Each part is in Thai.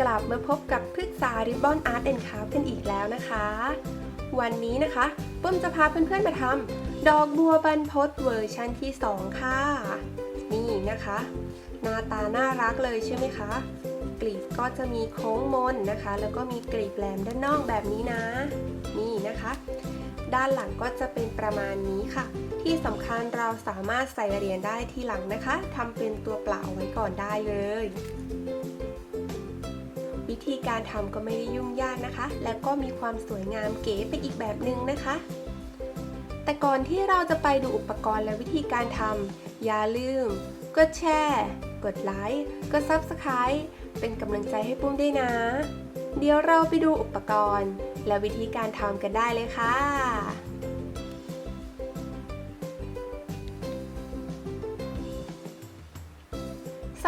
กลับมาพบกับพฤกษาริบบอนอาร์ตแอนด์คราฟกันอีกแล้วนะคะ วันนี้นะคะปุ้มจะพาเพื่อนๆมาทำดอกบัวบรรพตเวอร์ชันที่ 2 ค่ะ นี่นะคะ หน้าตาน่ารักเลยใช่ไหมคะ กลีบก็จะมีโค้งมนนะคะ แล้วก็มีกลีบแหลมด้านนอกแบบนี้นะ นี่นะคะ ด้านหลังก็จะเป็นประมาณนี้ค่ะ ที่สำคัญเราสามารถใส่เหรียญได้ที่หลังนะคะทำเป็นตัวเปล่าไว้ก่อนได้เลย วิธีการทำก็ไม่ได้ยุ่งยากนะคะ และก็มีความสวยงามเก๋ไปอีกแบบหนึ่งนะคะ แต่ก่อนที่เราจะไปดูอุปกรณ์และวิธีการทำอย่าลืม กดแชร์ กดไลค์ กด Subscribe เป็นกำลังใจให้ปุ้มด้วยนะ เดี๋ยวเราไปดูอุปกรณ์ และวิธีการทำกันได้เลยค่ะ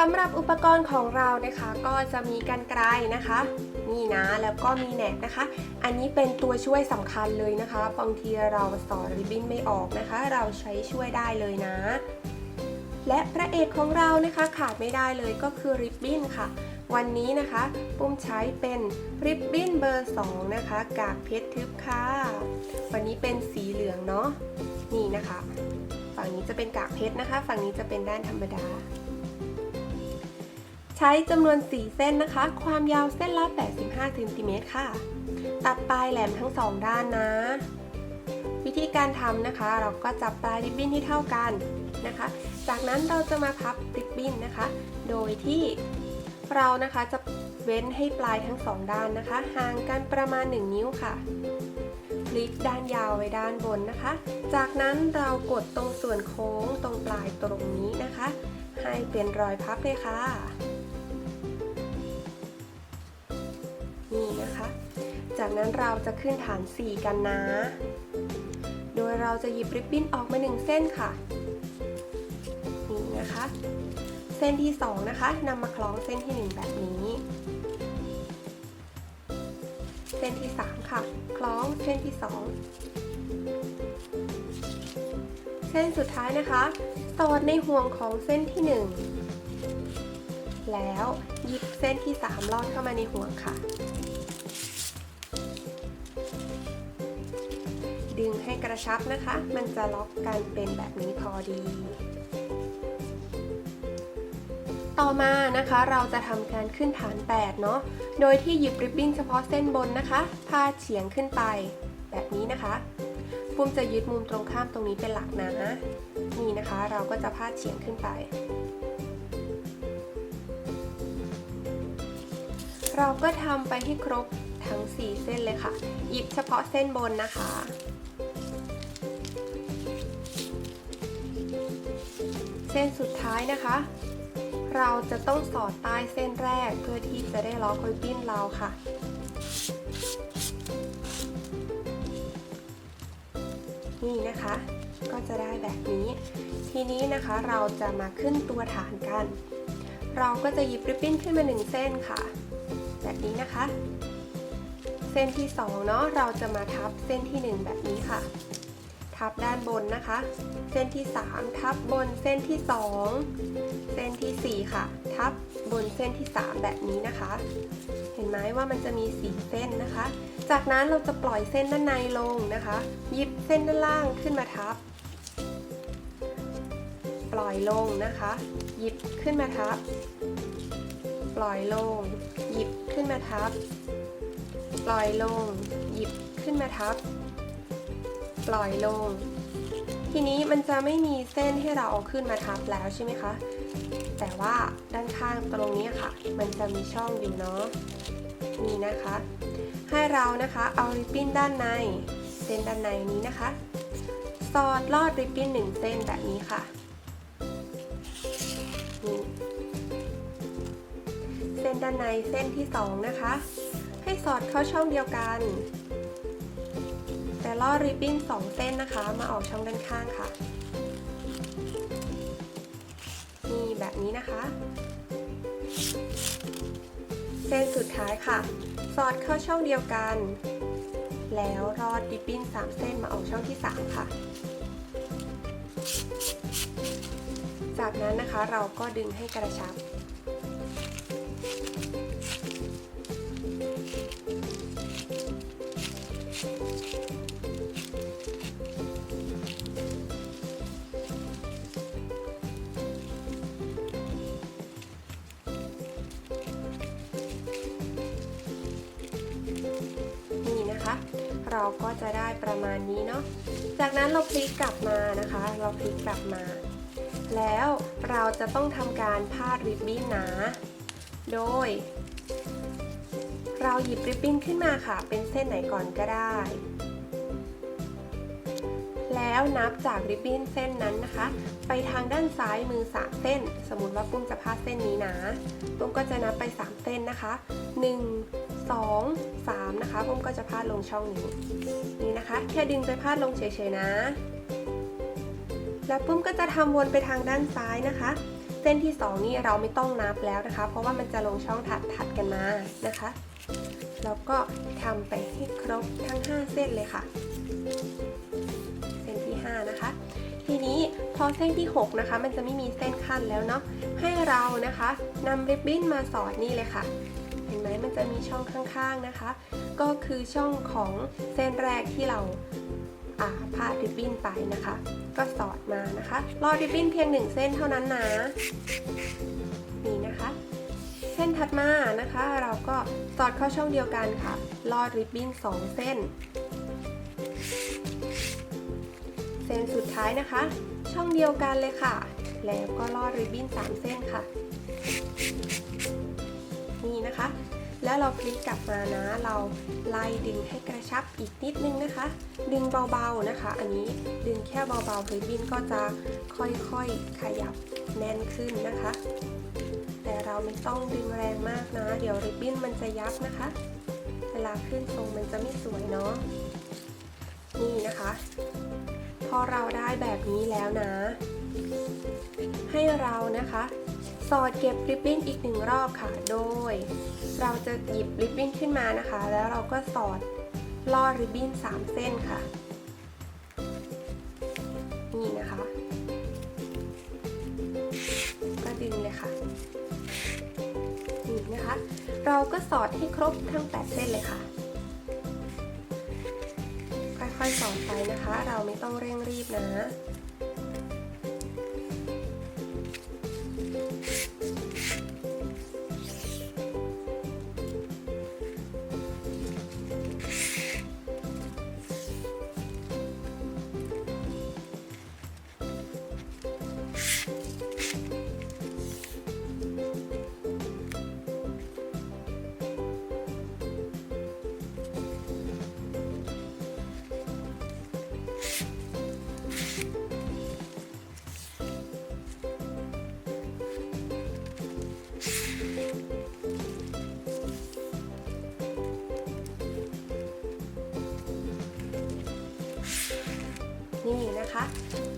สำหรับอุปกรณ์ของเรานะคะ ก็จะมีกันไกลนะคะนี่นะแล้วก็มีแหนบนะคะ อันนี้เป็นตัวช่วยสำคัญเลยนะคะบางทีเราสอนริบบิ้นไม่ออกนะคะ เราใช้ช่วยได้เลยนะ และพระเอกของเรานะคะขาดไม่ได้เลยก็คือริบบิ้นค่ะ วันนี้นะคะปุ้มใช้เป็นริบบิ้นเบอร์2นะคะ กากเพชรทึบค่ะ วันนี้เป็นสีเหลืองเนาะนี่นะคะ ฝั่งนี้จะเป็นกากเพชรนะคะ ฝั่งนี้จะเป็นด้านธรรมดา ใช้จำนวน 4 เส้นนะคะ ความยาวเส้นละ 85ซนติเมตรค่ะ ตัดปลายแหลมทั้ง 2 ด้านนะ วิธีการทำนะคะ เราก็จับปลายริบบิ้นที่เท่ากันนะคะ จากนั้นเราจะมาพับริบบิ้นนะคะ โดยที่เรานะคะจะเว้นให้ปลายทั้ง 2 ด้านนะคะ ห่างกันประมาณ 1 นิ้วค่ะพลิกด้านยาวไว้ด้านบนนะคะ จากนั้นเรากดตรงส่วนโค้งตรงปลายตรงนี้นะคะ ให้เป็นรอยพับเลยค่ะ นะคะ จากนั้นเราจะขึ้นฐาน 4 กันนะ โดยเราจะหยิบริบบิ้นออกมา 1 เส้นค่ะ นี่นะคะ เส้นที่ 2 นะคะนำมาคล้องเส้นที่ 1 แบบนี้ เส้นที่ 3 ค่ะ คล้องเส้นที่ 2 เส้นสุดท้ายนะคะสอดในห่วงของเส้นที่ 1 แล้วหยิบเส้นที่ 3 ลอดเข้ามาในห่วงค่ะ กระชับนะคะ มันจะล็อกกันเป็นแบบนี้พอดี ต่อมานะคะเราจะทำการขึ้นฐาน 8 เนาะ โดยที่หยิบริบบิ้นเฉพาะเส้นบนนะคะ พาดเฉียงขึ้นไปแบบนี้นะคะปุ้มจะยึดมุมตรงข้ามตรงนี้เป็นหลักนะนี่นะคะ เราก็จะพาดเฉียงขึ้นไปเราก็ทำไปให้ครบทั้ง 4 เส้นเลยค่ะ หยิบเฉพาะเส้นบนนะคะ เส้นสุดท้ายนะคะ เราจะต้องสอดใต้เส้นแรกเพื่อที่จะได้ล็อกริบบิ้นเราค่ะ นี่นะคะ ก็จะได้แบบนี้ ทีนี้นะคะเราจะมาขึ้นตัวฐานกัน เราก็จะหยิบริบบิ้นขึ้นมาหนึ่งเส้นค่ะ แบบนี้นะคะ เส้นที่2เนาะเราจะมาทับเส้นที่ 1 แบบนี้ค่ะ ทับด้านบนนะคะ เส้นที่ 3 ทับบนเส้นที่ 2 เส้นที่ 4 ค่ะ ทับบนเส้นที่ 3 แบบนี้นะคะ เห็นไหมว่ามันจะมีสีเส้นนะคะ จากนั้นเราจะปล่อยเส้นด้านในลงนะคะ หยิบเส้นด้านล่างขึ้นมาทับ ปล่อยลงนะคะ หยิบขึ้นมาทับ ปล่อยลง หยิบขึ้นมาทับ ปล่อยลง หยิบขึ้นมาทับ ปล่อยลง ทีนี้มันจะไม่มีเส้นให้เราเอาขึ้นมาทับแล้วใช่ไหมคะ แต่ว่าด้านข้างตรงนี้ค่ะ มันจะมีช่องอยู่เนาะนี่นะคะ ให้เรานะคะเอาริบบิ้นด้านใน เส้นด้านในนี้นะคะ สอดลอดริบบิ้นหนึ่งเส้นแบบนี้ค่ะนี่เส้นด้านในเส้นที่สองนะคะ ให้สอดเข้าช่องเดียวกัน ลอดริบบิ้นสองเส้นนะคะ มาออกช่องด้านข้างค่ะ นี่แบบนี้นะคะ เส้นสุดท้ายค่ะ สอดเข้าช่องเดียวกัน แล้วรอดริบบิ้น3 เส้นมาออกช่องที่ 3 ค่ะ จากนั้นนะคะเราก็ดึงให้กระชับ ก็จะได้ประมาณนี้เนาะ จากนั้นเราพลิกกลับมานะคะ เราพลิกกลับมา แล้วเราจะต้องทำการพาดริบบิ้นนะโดย เราหยิบริบบิ้นขึ้นมาค่ะ เป็นเส้นไหนก่อนก็ได้ แล้วนับจากริบบิ้นเส้นนั้นนะคะ ไปทางด้านซ้ายมือ 3 เส้น สมมติว่าปุ้มจะพาดเส้นนี้นะปุ้มก็จะนับไป 3 เส้นนะคะ 1 2 3 นะคะปุ้มก็จะพาดลงช่องนี้นี่นะคะ แค่ดึงไปพาดลงเฉยๆนะ แล้วปุ้มก็จะทำวนไปทางด้านซ้ายนะคะ เส้นที่ 2 นี่เราไม่ต้องนับแล้วนะคะ เพราะว่ามันจะลงช่องถัดถัดกันมานะคะแล้วก็ทำไปให้ครบทั้ง 5 เส้นเลยค่ะ นที่5นะคะ ทีนี้พอเส้นที่ 6 นะคะ มันจะไม่มีเส้นขั้นแล้วเนาะให้เรานะคะนำริบบิ้นมาสอดนี่เลยค่ะ เห็นไหมมันจะมีช่องข้างๆนะคะ ก็คือช่องของเส้นแรกที่เราอ่าพาดริบบิ้นไปนะคะ ก็สอดมานะคะรอริบบิ้นเพียงหนึ่งเส้นเท่านั้นนะนี่นะคะ เส้นถัดมานะคะ เราก็สอดเข้าช่องเดียวกันค่ะลอดริบบิ้นสองเส้น ส้นสุดท้ายนะคะ ช่องเดียวกันเลยค่ะ แล้วก็ลอดริบบิ้นสามเส้นค่ะ นี่นะคะ แล้วเราพลิกกลับมานะ เราไล่ดึงให้กระชับอีกนิดนึงนะคะ ดึงเบาๆนะคะ อันนี้ดึงแค่เบาๆริบบิ้นก็จะค่อยๆขยับแน่นขึ้นนะคะ แต่เราไม่ต้องดึงแรงมากนะ เดี๋ยวริบบิ้นมันจะยับนะคะ เวลาขึ้นทรงมันจะไม่สวยเนาะนี่นะคะ พอเราได้แบบนี้แล้วนะ ให้เรานะคะ สอดเก็บริบบิ้นอีกหนึ่งรอบค่ะ โดย เราจะหยิบริบบิ้นขึ้นมานะคะ แล้วเราก็สอดลอดริบบิ้น 3 เส้นค่ะ นี่นะคะ ก็ดึงเลยค่ะ นี่นะคะ เราก็สอดให้ครบทั้ง 8 เส้นเลยค่ะ อยๆสอนไปนะคะ เราไม่ต้องเร่งรีบนะ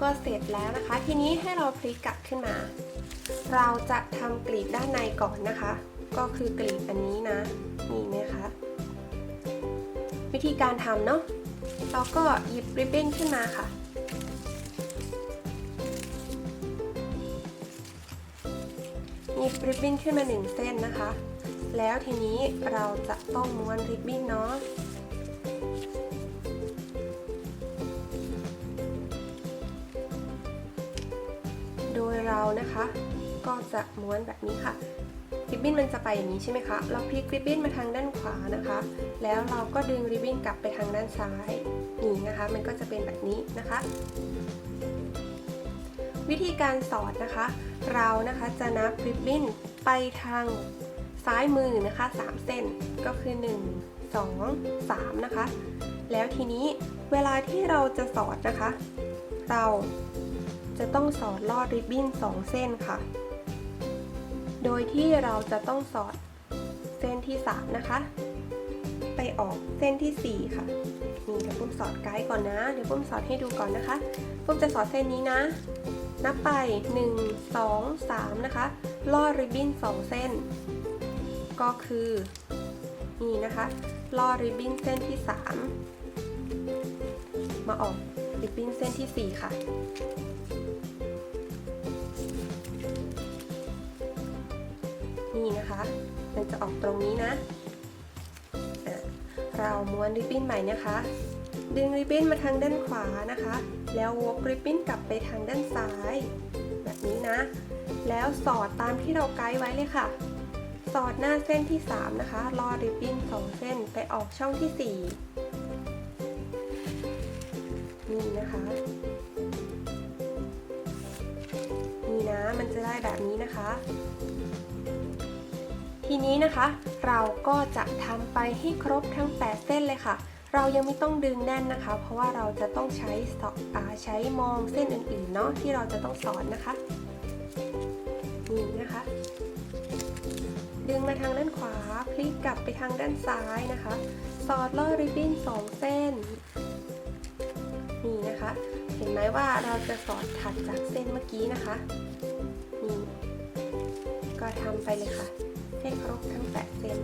ก็เสร็จแล้วนะคะ ทีนี้ให้เราพลิกกลับขึ้นมา เราจะทำกลีบด้านในก่อนนะคะ ก็คือกลีบอันนี้นะนี่นะคะ วิธีการทำเนาะเราก็หยิบริบบิ้นขึ้นมาค่ะหยิบริบบิ้นขึ้นมาหนึ่งเส้นนะคะ แล้วทีนี้เราจะต้องม้วนริบบิ้นเนาะ นะคะ ก็จะม้วนแบบนี้ค่ะริบบิ้นมันจะไปอย่างนี้ใช่ไหมคะ เราพลิกริบบิ้นมาทางด้านขวานะคะ แล้วเราก็ดึงริบบิ้นกลับไปทางด้านซ้ายนี่นะคะ มันก็จะเป็นแบบนี้นะคะ วิธีการสอดนะคะ เรานะคะจะนับริบบิ้นไปทางซ้ายมือนะคะ3เส้นก็คือ 1 2 3 นะคะ แล้วทีนี้เวลาที่เราจะสอดนะคะ เรา จะต้องสอดลอดริบบิ้น 2 เส้นค่ะ โดยที่เราจะต้องสอดเส้นที่ 3 นะคะ ไปออกเส้นทีสี่ 4 ค่ะนี่เดี๋ยวปุ้มสอดไกด์ก่อนนะ เดี๋ยวปุ้มสอดให้ดูก่อนนะคะปุ้มจะสอดเส้นนี้นะ นับไป 1 2 3 นะคะ ลอดริบบิ้น 2 เส้น ก็คือนี่นะคะลอดริบบิ้นเส้นที่ 3 มาออกริบบิ้นเส้นทีสี่4 ค่ะ นี่นะคะ มันจะออกตรงนี้นะะเราม้วนริบบิ้นใหม่นะคะ ดึงริบบิ้นมาทางด้านขวานะคะ แล้ววกริบบิ้นกลับไปทางด้านซ้าย แบบนี้นะ แล้วสอดตามที่เราไกด์ไว้เลยค่ะ สอดหน้าเส้นที่ 3 นะคะลอดริบบิ้น2เส้นไปออกช่องที่ 4 นี่นะคะนี่นะมันจะได้แบบนี้นะคะ ทีนี้นะคะ เราก็จะทำไปให้ครบทั้ง 8 เส้นเลยค่ะ เรายังไม่ต้องดึงแน่นนะคะ เพราะว่าเราจะต้องใช้สออาใช้มองเส้นอื่นๆเนาะที่เราจะต้องสอนนะคะนี่นะคะ ดึงมาทางด้านขวาพลิกกลับไปทางด้านซ้ายนะคะ สอดล่อริบบิ้นสองเส้นนี่นะคะ เห็นไหมว่าเราจะสอดถัดจากเส้นเมื่อกี้นะคะนี่ก็ทำไปเลยค่ะ ให้ครบทั้งแปดเซน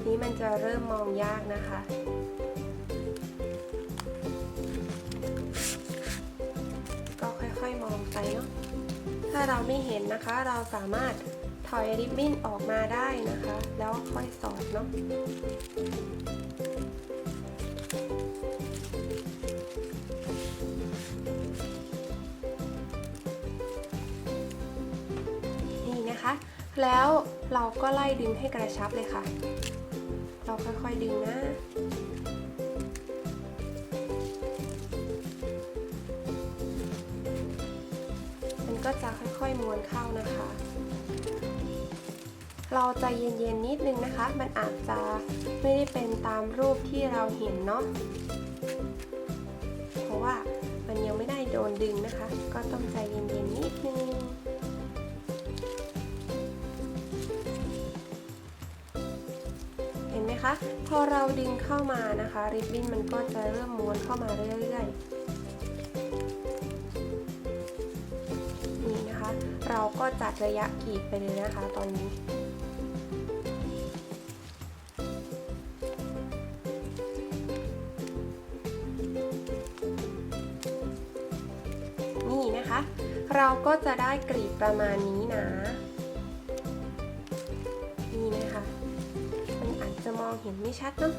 ีนี้มันจะเริ่มมองยากนะคะ ก็ค่อยๆมองไปเนาะ ถ้าเราไม่เห็นนะคะ เราสามารถถอยริบบิ้นออกมาได้นะคะ แล้วค่อยสอดเนาะนี่นะคะแล้วเราก็ไล่ดึงให้กระชับเลยค่ะ ค่อยๆดึงนะมันก็จะค่อยๆม้วนเข้านะคะ เราใจเย็นๆนิดนึงนะคะ มันอาจจะไม่ได้เป็นตามรูปที่เราเห็นเนาะเพราะว่ามันยังไม่ได้โดนดึงนะคะ ก็ต้องใจเย็นๆนิดนึง พอเราดึงเข้ามานะคะ ริบบิ้นมันก็จะเริ่มม้วนเข้ามาเรื่อยๆนี่นะคะ เราก็จัดระยะกรีดไปเลยนะคะ ตอนนี้นี่นะคะ เราก็จะได้กรีดประมาณนี้นะ อาจจะมองเห็นไม่ชัดเนาะ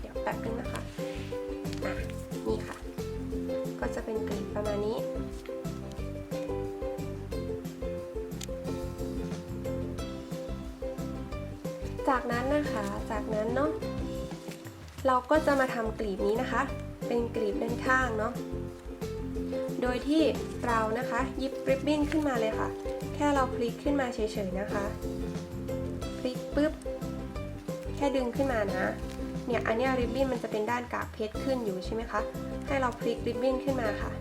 เดี๋ยวแป๊บนึงนะคะอะนี่ค่ะ ก็จะเป็นกรีบประมาณนี้จากนั้นนะคะ จากนั้นเนาะ เราก็จะมาทำกลีบนี้นะคะ เป็นกลีบด้านข้างเนาะ โดยที่เรานะคะหยิบริบบิ้นขึ้นมาเลยค่ะ แค่เราพลิกขึ้นมาเฉยๆนะคะ แค่ดึงขึ้นมานะ เนี่ยอันนี้ริบบิ้นมันจะเป็นด้านกากเพชรขึ้นอยู่ใช่ไหมคะ ให้เราพลิกริบบิ้นขึ้นมาค่ะ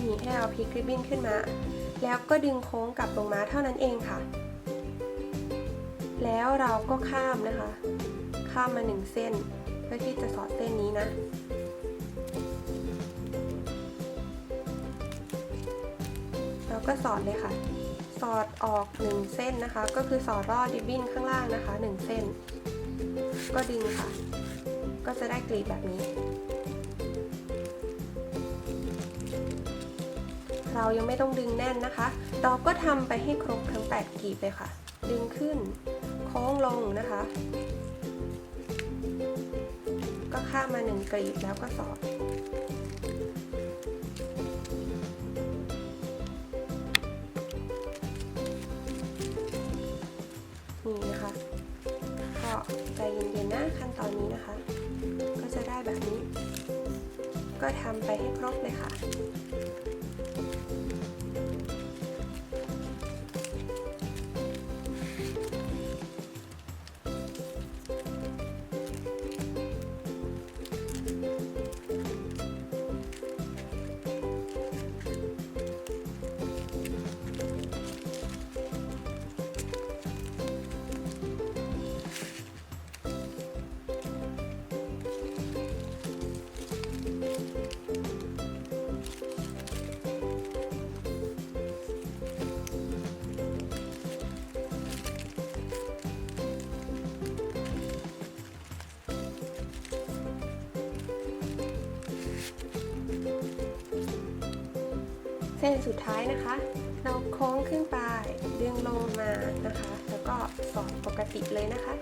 นี่ให้เราพลิกริบบิ้นขึ้นมา แล้วก็ดึงโค้งกลับลงมาเท่านั้นเองค่ะ แล้วเราก็ข้ามนะคะ ข้ามมาหนึ่งเส้น เพื่อที่จะสอดเส้นนี้นะ เราก็สอดเลยค่ะ สอดออก 1 เส้นนะคะ ก็คือสอดรอดริบบิ้นข้างล่างนะคะ 1 เส้น ก็ดึงค่ะ ก็จะได้กลีบแบบนี้ เรายังไม่ต้องดึงแน่นนะคะ เราก็ทำไปให้ครบทั้ง 8กลีบเลยค่ะ ดึงขึ้น โค้งลงนะคะ ก็ข้ามมา 1กลีบแล้วก็สอด ก็ทำไปให้ครบเลยค่ะ ส้นสุดท้ายนะคะ เราโค้งขึ้นไปดึงลงมานะคะ แล้วก็สอดปกติเลยนะคะ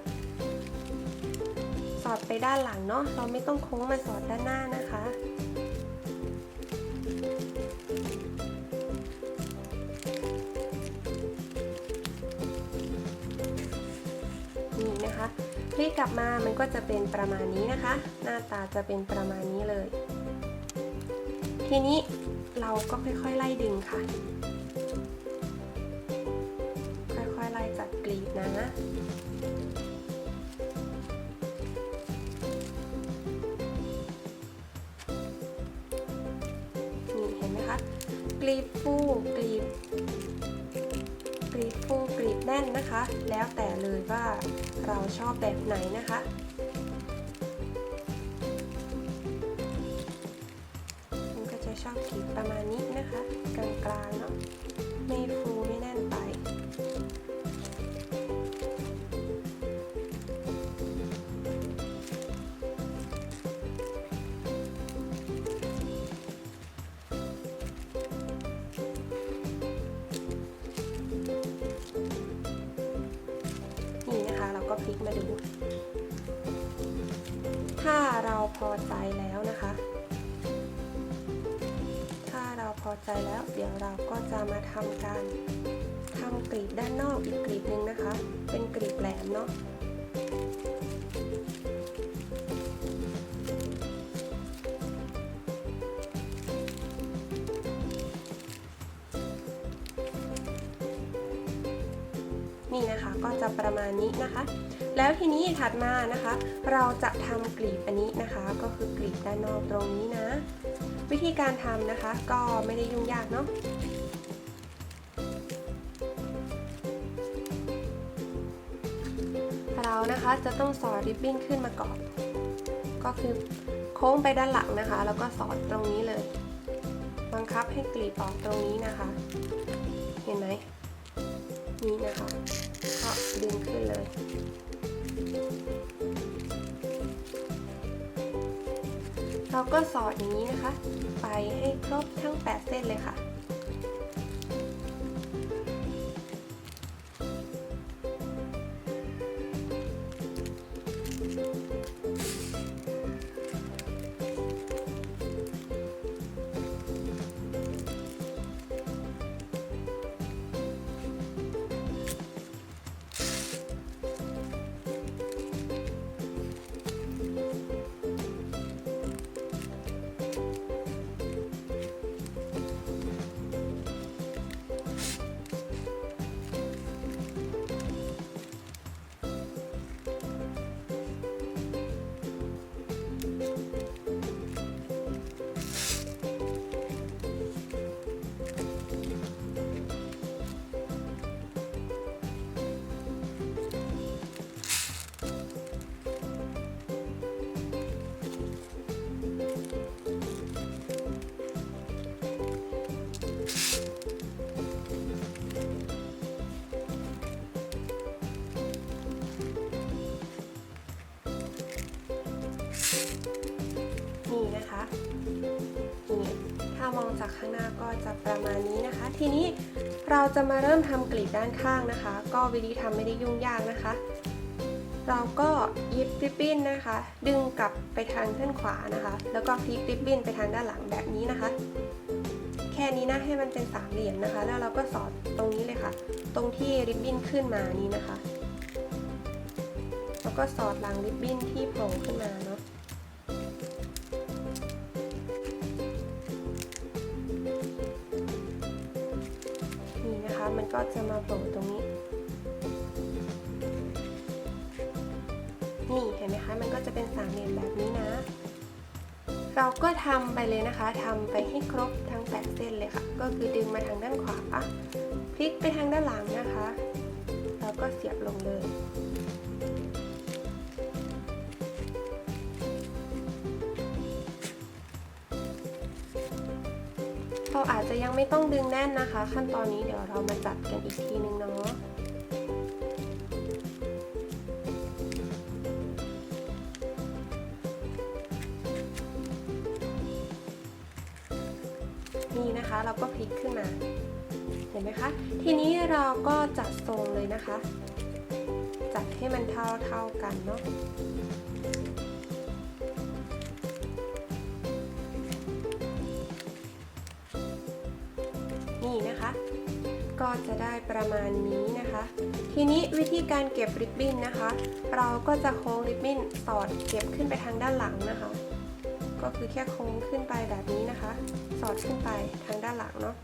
สอดไปด้านหลังเนาะเราไม่ต้องโค้งมาสอดด้านหน้านะคะนี่นะคะพลิกกลับมามันก็จะเป็นประมาณนี้นะคะ หน้าตาจะเป็นประมาณนี้เลย ทีนี้ เราก็ค่อยๆไล่ดึงค่ะ ค่อยๆไล่จัดกลีบนะนี่เห็นไหมคะกลีบฟูกลีบกรีบฟูกรีบแน่นนะคะ แล้วแต่เลยว่าเราชอบแบบไหนนะคะ กลางๆเนาะไม่ฟูไม่แน่นไป นี่นะคะเราก็พลิกมาดู ถ้าเราพอใจแล้วนะคะ เราพอใจแล้ว เดี๋ยวเราก็จะมาทำการทำกรีบด้านนอกอีกกรีบหนึ่งนะคะ เป็นกรีบแหลมเนาะนี่นะคะก็จะประมาณนี้นะคะ แล้วทีนี้ถัดมานะคะ เราจะทำกลีบอันนี้นะคะ ก็คือกลีบด้านนอกตรงนี้นะ วิธีการทำนะคะ ก็ไม่ได้ยุ่งยากเนาะเรานะคะจะต้องสอดริบบิ้นขึ้นมาก่อนก็คือโค้งไปด้านหลังนะคะ แล้วก็สอดตรงนี้เลย บังคับให้กลีบออกตรงนี้นะคะ เห็นไหมนี่นะคะ ก็ดึงขึ้นเลย เราก็สอดอย่างนี้นะคะ ไปให้ครบทั้ง 8 เส้นเลยค่ะ นี่ถ้ามองจากข้างหน้าก็จะประมาณนี้นะคะ ทีนี้เราจะมาเริ่มทำกลีบด้านข้างนะคะ ก็วิธีทำไม่ได้ยุ่งยากนะคะ เราก็ยิบริบบิ้นนะคะ ดึงกลับไปทางด้านขวานะคะ แล้วก็พลิกริบบิ้นไปทางด้านหลังแบบนี้นะคะ แค่นี้นะให้มันเป็นสามเหลี่ยมนะคะ แล้วเราก็สอดตรงนี้เลยค่ะ ตรงที่ริบบิ้นขึ้นมานี้นะคะ แล้วก็สอดหลังริบบิ้นที่โผล่ขึ้นมา จะมาโผล่ตรงนี้ นี่เห็นไหมคะ มันก็จะเป็นสามเหลี่ยมแบบนี้นะ เราก็ทำไปเลยนะคะทำไปให้ครบทั้ง8เส้นเลยค่ะ ก็คือดึงมาทางด้านขวา พลิกไปทางด้านหลังนะคะ แล้วก็เสียบลงเลย ยังไม่ต้องดึงแน่นนะคะ ขั้นตอนนี้เดี๋ยวเรามาจัดกันอีกทีนึงเนาะนี่นะคะเราก็พลิกขึ้นมาเห็นไหมคะ ทีนี้เราก็จัดทรงเลยนะคะ จัดให้มันเท่าเท่าๆกันเนาะ นี่นะคะ ก็จะได้ประมาณนี้นะคะ ทีนี้วิธีการเก็บริบบิ้นนะคะ เราก็จะโค้งริบบิ้นสอดเก็บขึ้นไปทางด้านหลังนะคะ ก็คือแค่โค้งขึ้นไปแบบนี้นะคะ สอดขึ้นไปทางด้านหลังเนาะ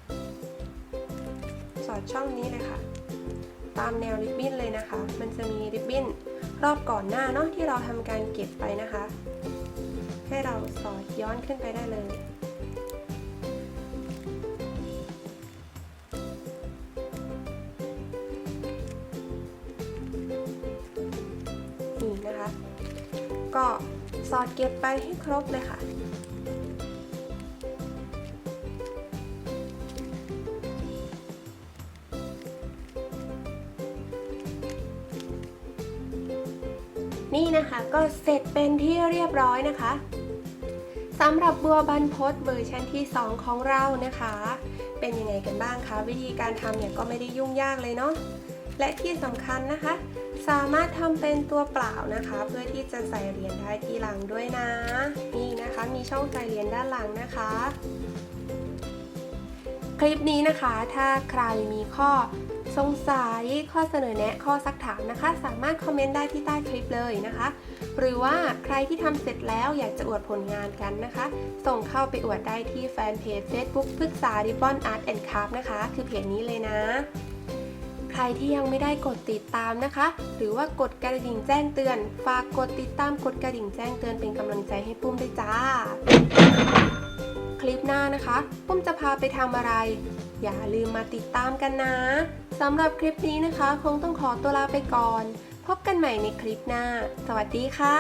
สอดช่องนี้เลยค่ะ ตามแนวริบบิ้นเลยนะคะ มันจะมีริบบิ้นรอบก่อนหน้าเนาะที่เราทำการเก็บไปนะคะ ให้เราสอดย้อนขึ้นไปได้เลย ก็สอดเก็บไปให้ครบเลยค่ะ นี่นะคะก็เสร็จเป็นที่เรียบร้อยนะคะสำหรับบัวบันพศเวอร์ชันที่ 2 ของเรานะคะ เป็นยังไงกันบ้างคะ วิธีการทำเนี่ยก็ไม่ได้ยุ่งยากเลยเนาะและที่สำคัญนะคะ สามารถทำเป็นตัวเปล่านะคะ เพื่อที่จะใส่เหรียญได้ที่หลังด้วยนะ นี่นะคะมีช่องใส่เหรียญด้านหลังนะคะ คลิปนี้นะคะ ถ้าใครมีข้อสงสัยข้อเสนอแนะข้อซักถามนะคะ สามารถคอมเมนต์ได้ที่ใต้คลิปเลยนะคะ หรือว่าใครที่ทำเสร็จแล้วอยากจะอวดผลงานกันนะคะ ส่งเข้าไปอวดได้ที่แฟนเพจ Facebook พฤกษาริบบอนอาร์ตแอนด์คราฟนะคะ คือเพจนี้เลยนะ รที่ยังไม่ได้กดติดตามนะคะ หรือว่ากดกระดิ่งแจ้งเตือน ฝากกดติดตามกดกระดิ่งแจ้งเตือนเป็นกำลังใจให้ปุ้มด้วยจ้า คลิปหน้านะคะ ปุ้มจะพาไปทำอะไร อย่าลืมมาติดตามกันนะสำหรับคลิปนี้นะคะ คงต้องขอตัวลาไปก่อน พบกันใหม่ในคลิปหน้า สวัสดีค่ะ